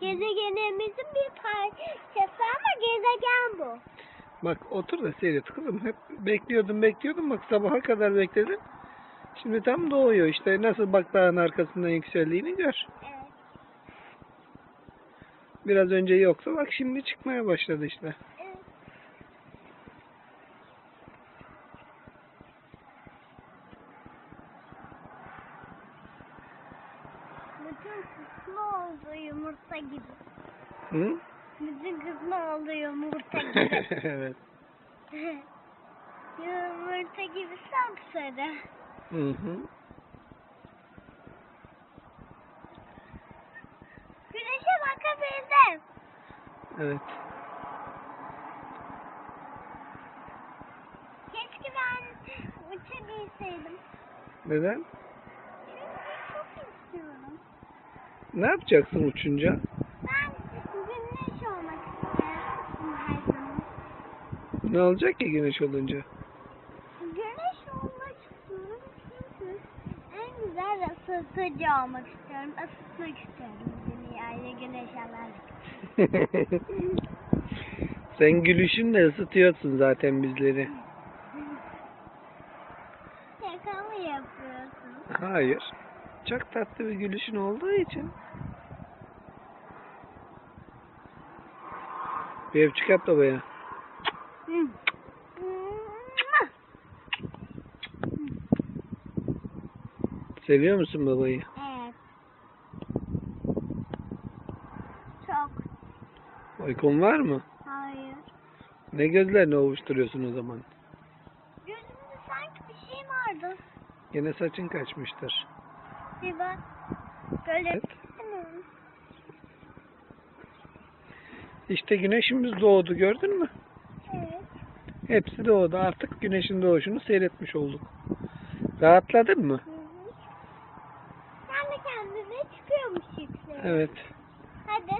Gezegenimizin bir parçası ama gezegen bu. Bak otur da seyret kızım. Hep bekliyordum bekliyordum. Bak sabaha kadar bekledin. Şimdi tam doğuyor işte. Nasıl bak dağın arkasından yükseldiğini gör. Evet. Biraz önce yoksa bak şimdi çıkmaya başladı işte. evet. Kısmı oldu yumurta gibi. Hı? Bütün kısmı oldu yumurta gibi. evet. yumurta gibi sapsarı. Hı hı. Güneşe bakabildim. Evet. Keşke ben uçabilseydim. Neden? Çünkü çok istiyorum. Ne yapacaksın uçunca? Ben güneş olmak istiyorum. Ne olacak ki güneş olunca? Güneş olmak istiyorum çünkü en güzel ısıtıcı olmak istiyorum. Isıtmak istiyorum dünyayı güneş alarak. Sen gülüşünle ısıtıyorsun zaten bizleri. Şaka mı yapıyorsun? Hayır. Çok tatlı bir gülüşün olduğu için. Bir öpücük at babaya. Seviyor musun babayı? Evet. Çok. Uykun var mı? Hayır. Ne gözlerini ovuşturuyorsun o zaman? Gözümde sanki bir şey vardı. Yine saçın kaçmıştır. Bir bak. Böyle Evet. İşte güneşimiz doğdu gördün mü? Evet. Hepsi doğdu. Artık güneşin doğuşunu seyretmiş olduk. Rahatladın mı? Hı hı. Sen de kendine çıkıyormuş yükseğe. Evet. Hadi.